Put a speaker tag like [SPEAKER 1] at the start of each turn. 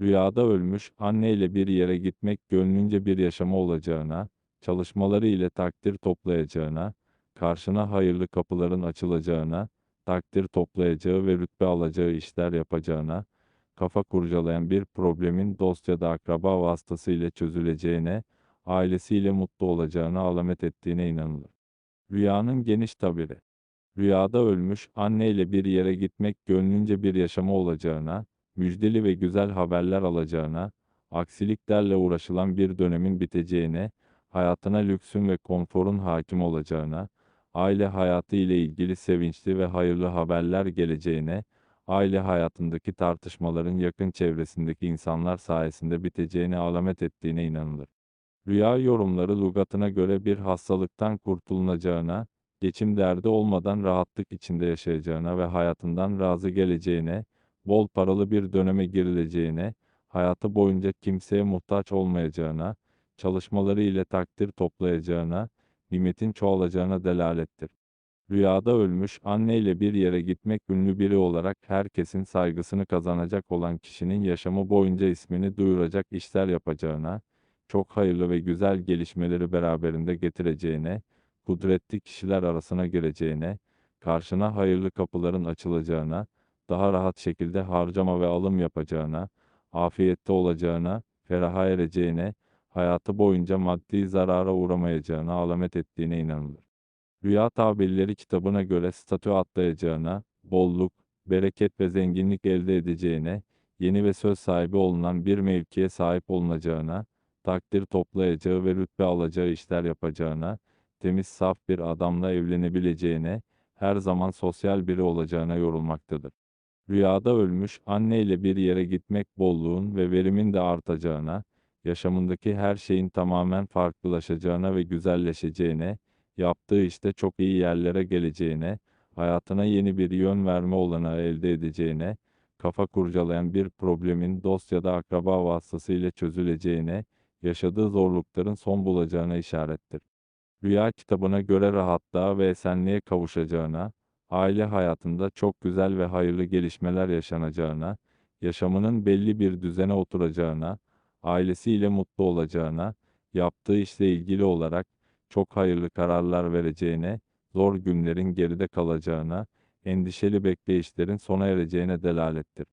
[SPEAKER 1] Rüyada ölmüş, anneyle bir yere gitmek gönlünce bir yaşamı olacağına, çalışmaları ile takdir toplayacağına, karşına hayırlı kapıların açılacağına, takdir toplayacağı ve rütbe alacağı işler yapacağına, kafa kurcalayan bir problemin dost ya da akraba vasıtasıyla çözüleceğine, ailesiyle mutlu olacağına alamet ettiğine inanılır. Rüyanın geniş tabiri. Rüyada ölmüş, anneyle bir yere gitmek gönlünce bir yaşamı olacağına, müjdeli ve güzel haberler alacağına, aksiliklerle uğraşılan bir dönemin biteceğine, hayatına lüksün ve konforun hakim olacağına, aile hayatı ile ilgili sevinçli ve hayırlı haberler geleceğine, aile hayatındaki tartışmaların yakın çevresindeki insanlar sayesinde biteceğine alamet ettiğine inanılır. Rüya yorumları lügatına göre bir hastalıktan kurtulunacağına, geçim derdi olmadan rahatlık içinde yaşayacağına ve hayatından razı geleceğine, bol paralı bir döneme girileceğine, hayatı boyunca kimseye muhtaç olmayacağına, çalışmaları ile takdir toplayacağına, nimetin çoğalacağına delalettir. Rüyada ölmüş, anneyle bir yere gitmek ünlü biri olarak herkesin saygısını kazanacak olan kişinin yaşamı boyunca ismini duyuracak işler yapacağına, çok hayırlı ve güzel gelişmeleri beraberinde getireceğine, kudretli kişiler arasına gireceğine, karşına hayırlı kapıların açılacağına, daha rahat şekilde harcama ve alım yapacağına, afiyette olacağına, feraha ereceğine, hayatı boyunca maddi zarara uğramayacağına alamet ettiğine inanılır. Rüya tabirleri kitabına göre statü atlayacağına, bolluk, bereket ve zenginlik elde edeceğine, yeni ve söz sahibi olunan bir mevkiye sahip olunacağına, takdir toplayacağı ve rütbe alacağı işler yapacağına, temiz saf bir adamla evlenebileceğine, her zaman sosyal biri olacağına yorulmaktadır. Rüyada ölmüş, anneyle bir yere gitmek bolluğun ve verimin de artacağına, yaşamındaki her şeyin tamamen farklılaşacağına ve güzelleşeceğine, yaptığı işte çok iyi yerlere geleceğine, hayatına yeni bir yön verme olanağı elde edeceğine, kafa kurcalayan bir problemin dost ya da akraba vasıtasıyla çözüleceğine, yaşadığı zorlukların son bulacağına işarettir. Rüya kitabına göre rahatlığa ve esenliğe kavuşacağına, aile hayatında çok güzel ve hayırlı gelişmeler yaşanacağına, yaşamının belli bir düzene oturacağına, ailesiyle mutlu olacağına, yaptığı işle ilgili olarak çok hayırlı kararlar vereceğine, zor günlerin geride kalacağına, endişeli bekleyişlerin sona ereceğine delalettir.